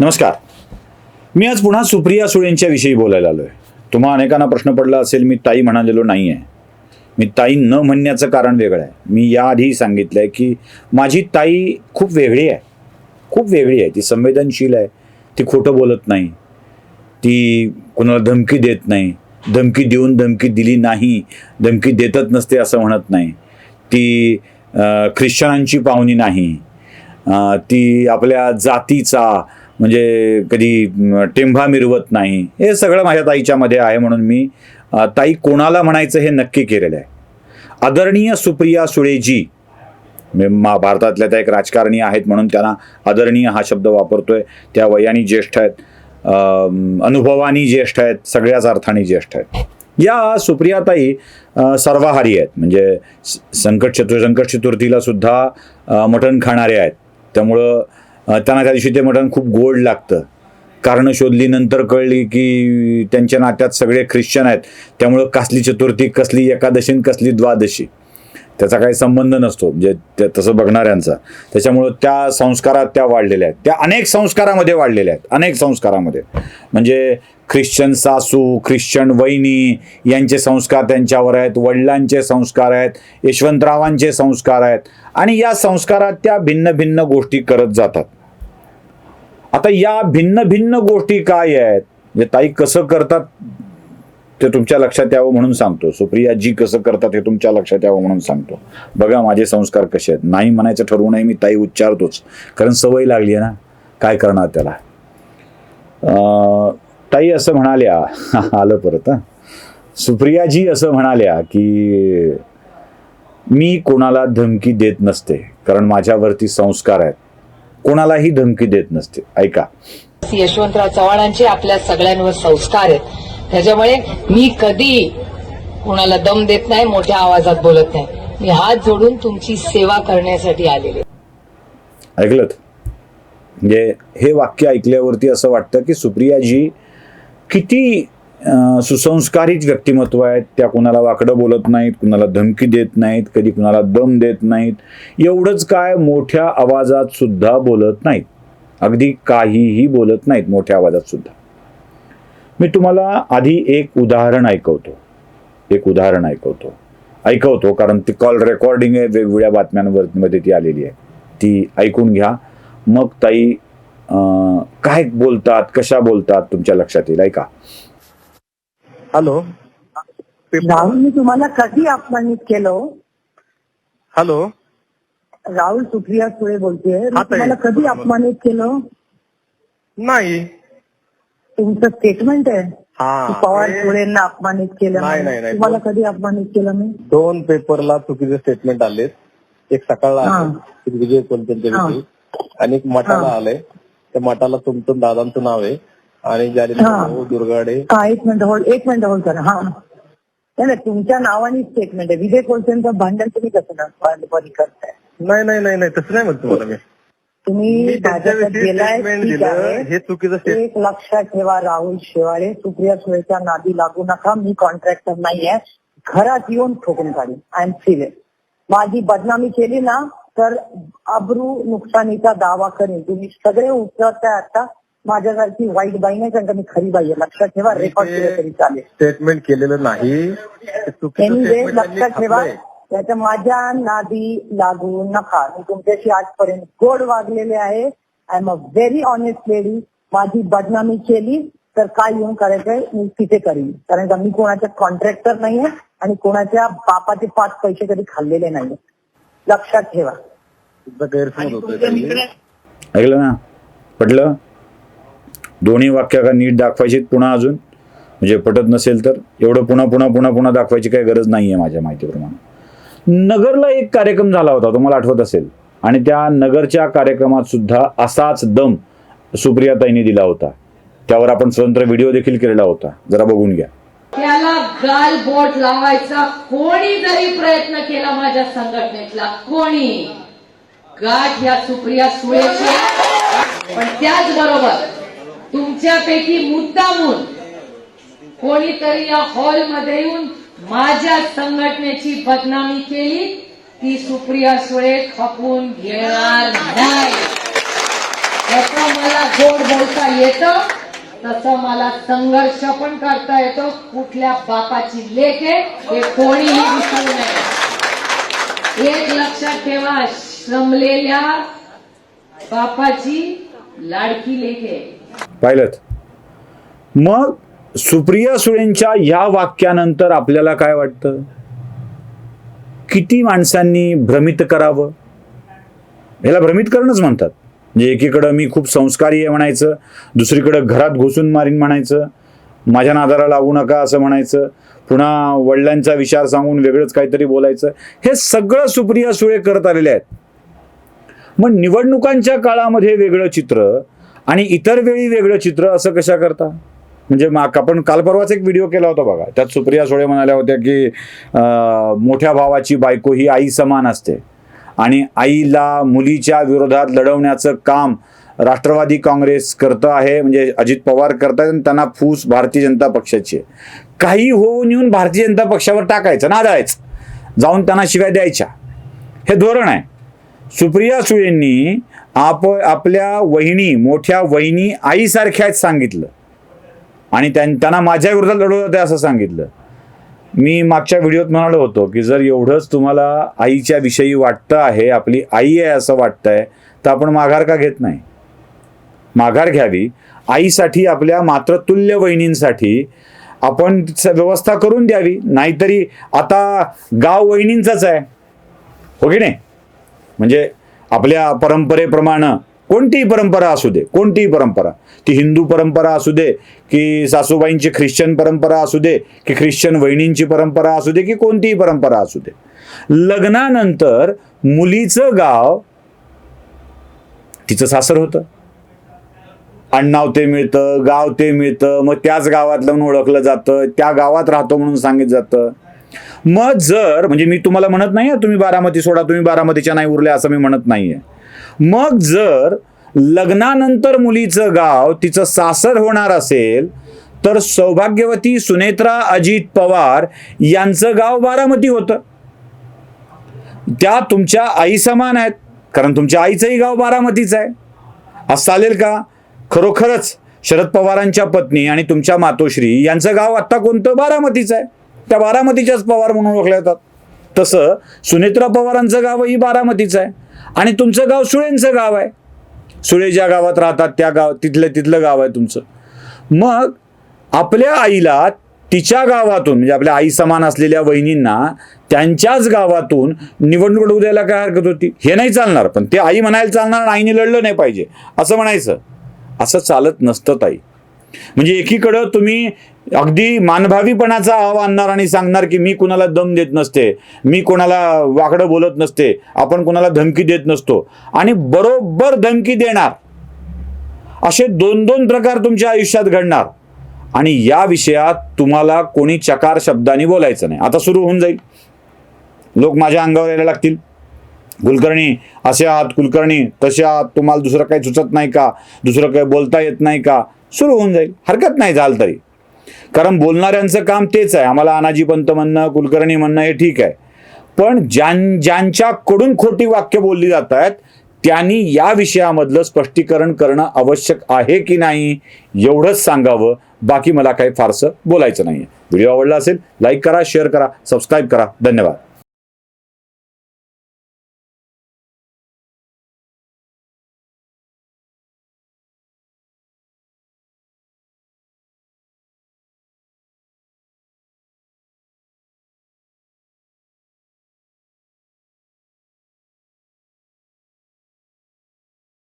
नमस्कार. मी आज पुन्हा सुप्रिया सुळेंच्या विषयी बोलायला आलोय. तुम्हा अनेकांना प्रश्न पडला असेल मी ताई म्हणालेलो नाही आहे मी ताई न म्हणण्याचं कारण वेगळं आहे. मी याआधी आहे की माझी ताई खूप वेगळी आहे. खूप वेगळी आहे. ती संवेदनशील आहे. ती खोटं बोलत नाही. ती कोणाला धमकी देत नाही. धमकी देऊन धमकी दिली नाही. धमकी देतच नसते असं म्हणत नाही. ती ख्रिश्चनांची पाहुणी नाही. ती आपल्या जातीचा म्हणजे कधी टेंभा मिरवत नाही. हे सगळं माझ्या ताईच्या मध्ये आहे म्हणून मी ताई कोणाला म्हणायचं हे नक्की केलेलं आहे. आदरणीय सुप्रिया सुळेजी मा भारतातल्या त्या एक राजकारणी आहेत म्हणून त्यांना आदरणीय हा शब्द वापरतोय. त्या वयाने ज्येष्ठ आहेत. अनुभवानी ज्येष्ठ आहेत. सगळ्याच अर्थाने ज्येष्ठ आहेत. या सुप्रियाताई सर्वाहारी आहेत. म्हणजे संकट चतुर संकट चतुर्थीला सुद्धा मटण खाणारे आहेत. त्यामुळं त्यांना त्या दिवशी ते मटण खूप गोड लागतं. कारणं शोधली नंतर कळली की त्यांच्या नात्यात सगळे ख्रिश्चन आहेत. त्यामुळं कसली चतुर्थी कसली एकादशी कसली द्वादशी त्याचा काही संबंध नसतो. म्हणजे तसं बघणाऱ्यांचा. त्याच्यामुळं त्या संस्कारात त्या वाढलेल्या आहेत. त्या अनेक संस्कारामध्ये वाढलेल्या आहेत. अनेक संस्कारामध्ये. म्हणजे ख्रिश्चन सासू ख्रिश्चन वहिनी यांचे संस्कार त्यांच्यावर आहेत. वडिलांचे संस्कार आहेत. यशवंतरावांचे संस्कार आहेत. आणि या संस्कारात त्या भिन्न भिन्न गोष्टी करत जातात. आता या भिन्न भिन्न गोष्टी काय आहेत? म्हणजे ताई कसं करतात ते तुमच्या लक्षात यावं म्हणून सांगतो. सुप्रिया जी कसं करतात हे तुमच्या लक्षात यावं म्हणून सांगतो. बघा माझे संस्कार कसे आहेत. नाही म्हणायचं ठरवूनही मी ताई उच्चारतोच. कारण सवय लागली आहे ना. काय करणार त्याला? ताई असं म्हणाल्या आलं परत सुप्रियाजी असं म्हणाल्या की मी कोणाला धमकी देत नसते. कारण माझ्यावरती संस्कार आहेत. कोणालाही धमकी देत नसते. ऐका. यशवंतराव चव्हाणांचे आपल्या सगळ्यांवर संस्कार आहेत. त्याच्यामुळे मी कधी कोणाला दम देत नाही मोठ्या आवाजात बोलत नाही. मी हात जोडून तुमची सेवा करण्यासाठी आलेले. ऐकलं म्हणजे हे वाक्य ऐकल्यावरती असं वाटतं की सुप्रियाजी किती सुसंस्कारित व्यक्तिमत्व आहेत. त्या कुणाला वाकडं बोलत नाहीत कुणाला धमकी देत नाहीत कधी कुणाला दम देत नाहीत. एवढंच काय मोठ्या आवाजात सुद्धा बोलत नाहीत. अगदी काहीही बोलत नाहीत मोठ्या आवाजात सुद्धा. मी तुम्हाला आधी एक उदाहरण ऐकवतो. एक उदाहरण ऐकवतो. ऐकवतो कारण ती कॉल रेकॉर्डिंग आहे वेगवेगळ्या बातम्यांवर मध्ये ती आलेली आहे. ती ऐकून घ्या. मग ताई काय बोलतात कशा बोलतात तुमच्या लक्षात येईल ऐका. हॅलो राहुल मी तुम्हाला कधी अपमानित केलं हॅलो राहुल सुप्रिया सुळे बोलतेय मी. तुम्हाला कधी अपमानित केलं नाही तुमचं स्टेटमेंट आहे हा पवार हे सुळेंना अपमानित केलं नाही, म्हणून. नाही, नाही. तुम्हाला कधी अपमानित केलं मी दोन पेपरला चुकीचे स्टेटमेंट आलेत एक सकाळला हा. आले एक विजय. विषयी आणि एक मठाला हा. आलंय त्या मठाला तुमचं दादांचं नाव आहे आणि हा. दुर्गाडे. हा एक मिनिट होल्ड एक मिनिट होल्ड करा. हा. नाही तुमच्या नावाने स्टेटमेंट आहे. विजय कोलसेंचं भांडण तुम्ही कसं ना बरी करताय? नाही नाही नाही नाही तसं नाही म्हणत तुम्हाला मी. तुम्ही भाजपात गेलाय ठीक. हे चुकीचं. एक लक्षात ठेवा राहुल शेवाळे. सुप्रिया सुळेच्या नादी लागू नका. मी कॉन्ट्रॅक्टर नाहीये. घरात येऊन ठोकून काढीन. आय एम सिरियस माझी बदनामी केली ना तर अब्रू नुकसानीचा दावा करेन. तुम्ही सगळे उतरताय आता. माझ्यासारखी वाईट बाई नाही कारण का मी खरी बाई आहे. लक्षात ठेवा रेकॉर्ड केलं तरी चालेल. स्टेटमेंट केलेलं नाही. लक्षात ठेवा. त्याच्या माझ्या नादी लागू नका. मी तुमच्याशी आजपर्यंत गोड वागलेले आहे. I am a very honest lady माझी बदनामी केली तर काय येऊन करायचंय? मी तिथे करीन. कारण का मी कोणाच्या कॉन्ट्रॅक्टर नाहीये आणि कोणाच्या बापाचे पाच पैसे कधी खाल्लेले नाहीये. लक्षात ठेवा. गैरसमज होतोय. ऐकलं ना? पटलं? दोन्ही वाक्य का नीट दाखवायची पुन्हा अजून. म्हणजे पटत नसेल तर. एवढं पुन्हा पुन्हा पुन्हा पुन्हा दाखवायची काही गरज नाही आहे माझ्या माहितीप्रमाणे. नगरला एक कार्यक्रम झाला होता तुम्हाला आठवत असेल. आणि त्या नगरच्या कार्यक्रमात सुद्धा असाच दम सुप्रियाताईंनी दिला होता. त्यावर आपण स्वतंत्र व्हिडिओ देखील केलेला होता. जरा बघून घ्या. त्याला गाल बोट लावायचा कोणी जरी प्रयत्न केला माझ्या संघटनेतला कोणी. गाठ ह्या सुप्रिया सुळेची. पण त्याचबरोबर तुमच्यापैकी मुद्दामून कोणीतरी या हॉलमध्ये येऊन माझ्या संघटनेची बदनामी केली ती सुप्रिया सुळे खपून घेणार नाही. जसं मला गोड बोलता येतं तसं मला संघर्ष पण करता येतो. कुठल्या बापाची लेख आहे हे कोणीही विसरू नये. एक लक्षात ठेवा श्रमलेल्या बापाची लाडकी लेख आहे. पाहिलं मग सुप्रिया सुळेंच्या या वाक्यानंतर आपल्याला काय वाटतं? किती माणसांनी भ्रमित करावं? याला भ्रमित करणंच म्हणतात. म्हणजे एकीकडं मी खूप संस्कारी आहे म्हणायचं दुसरीकडं घरात घुसून मारीन म्हणायचं माझ्या नादाला लागू नका असं म्हणायचं पुन्हा वडिलांचा विचार सांगून वेगळंच काहीतरी बोलायचं. हे सगळं सुप्रिया सुळे करत आलेले आहेत. मग निवडणुकांच्या काळामध्ये वेगळं चित्र आणि इतर वेळी वेगळं चित्र असं कशा करता? म्हणजे मा आपण काल परवाच एक व्हिडिओ केला होता बघा. त्यात सुप्रिया सुळे म्हणाल्या होत्या की मोठ्या भावाची बायको ही आई समान असते. आणि आईला मुलीच्या विरोधात लढवण्याचं काम राष्ट्रवादी काँग्रेस करतं आहे म्हणजे अजित पवार करतात आणि त्यांना फूस भारतीय जनता पक्षाची आहे. काही होऊन येऊन भारतीय जनता पक्षावर टाकायचं नादायचं. जाऊन त्यांना शिव्या द्यायच्या. हे धोरण आहे. सुप्रिया सुळेंनी आप आपल्या वहिनी मोठ्या वहिनी आईसारख्याच सांगितलं. आणि त्यां त्यांना माझ्या विरोधात लढवत होते असं सांगितलं. मी मागच्या व्हिडिओत म्हणालो होतो की जर एवढंच तुम्हाला आईच्या विषयी वाटतं आहे आपली आई आहे असं वाटतंय तर आपण माघार का घेत नाही? माघार घ्यावी. आईसाठी आपल्या मातृतुल्य वहिनींसाठी आपण व्यवस्था करून द्यावी. नाहीतरी आता गाव वहिनींचाच आहे. हो की नाही? म्हणजे आपल्या परंपरेप्रमाणे कोणतीही परंपरा असू दे कोणतीही परंपरा. ती हिंदू परंपरा असू दे की सासूबाईंची ख्रिश्चन परंपरा असू दे की ख्रिश्चन वहिनींची परंपरा असू दे की कोणतीही परंपरा असू दे. लग्नानंतर मुलीचं गाव तिचं सासर होतं. अण्णाव ते मिळतं गाव ते मिळतं मग त्याच गावातलं म्हणून ओळखलं जातं त्या गावात राहतो म्हणून सांगितलं जातं. मग जर म्हणजे मी तुम्हाला म्हणत नाही तुम्ही बारामती सोडा तुम्ही बारामतीच्या नाही उरले असं मी म्हणत नाहीये. मग जर लग्नानंतर मुलीचं गाव तिचं सासर होणार असेल तर सौभाग्यवती सुनेत्रा अजित पवार यांचं गाव बारामती होतं. त्या तुमच्या आई समान आहेत कारण तुमच्या आईचंही गाव बारामतीच आहे. असं चालेल का? खरोखरच शरद पवारांच्या पत्नी आणि तुमच्या मातोश्री यांचं गाव आत्ता कोणतं? बारामतीच आहे. त्या बारामतीच्याच पवार म्हणून ओळखल्या जातात. तसं सुनेत्रा पवारांचं गावही बारामतीचं आहे. आणि तुमचं गाव सुळेंचं गाव आहे. सुळे ज्या गावात राहतात त्या गाव तिथलं तिथलं गाव आहे तुमचं. मग आपल्या आईला तिच्या गावातून म्हणजे आपल्या आई समान असलेल्या वहिनींना त्यांच्याच गावातून निवडणूक लढवू द्यायला काय हरकत होती? हे नाही चालणार पण ते आई म्हणायला चालणार आणि आईने लढलं नाही पाहिजे. असं म्हणायचं. असं चालत नसतं ताई. म्हणजे एकीकडं तुम्ही अगदी मानभावीपणाचा आव आणणार आणि सांगणार की मी कुणाला दम देत नसते मी कोणाला वाकडं बोलत नसते आपण कोणाला धमकी देत नसतो. आणि बरोबर धमकी देणार असे दोन दोन प्रकार तुमच्या आयुष्यात घडणार. आणि या विषयात तुम्हाला कोणी चकार शब्दाने बोलायचं नाही. आता सुरू होऊन जाईल. लोक माझ्या अंगावर यायला लागतील. कुलकर्णी असे आहात कुलकर्णी तसे आहात तुम्हाला दुसरं काही सुचत नाही का? दुसरं काही बोलता येत नाही का? सुरू होऊन जाईल. हरकत नाही झालं तरी. कारण बोलणाऱ्यांचं काम तेच आहे. आम्हाला अनाजी पंत म्हणणं कुलकर्णी म्हणणं हे ठीक आहे. पण ज्यां ज्यांच्याकडून खोटी वाक्य बोलली जात आहेत त्यांनी या विषयामधलं स्पष्टीकरण करणं आवश्यक आहे की नाही एवढंच सांगावं. बाकी मला काही फारसं बोलायचं नाही व्हिडिओ आवडला असेल लाईक करा शेअर करा सबस्क्राईब करा. धन्यवाद.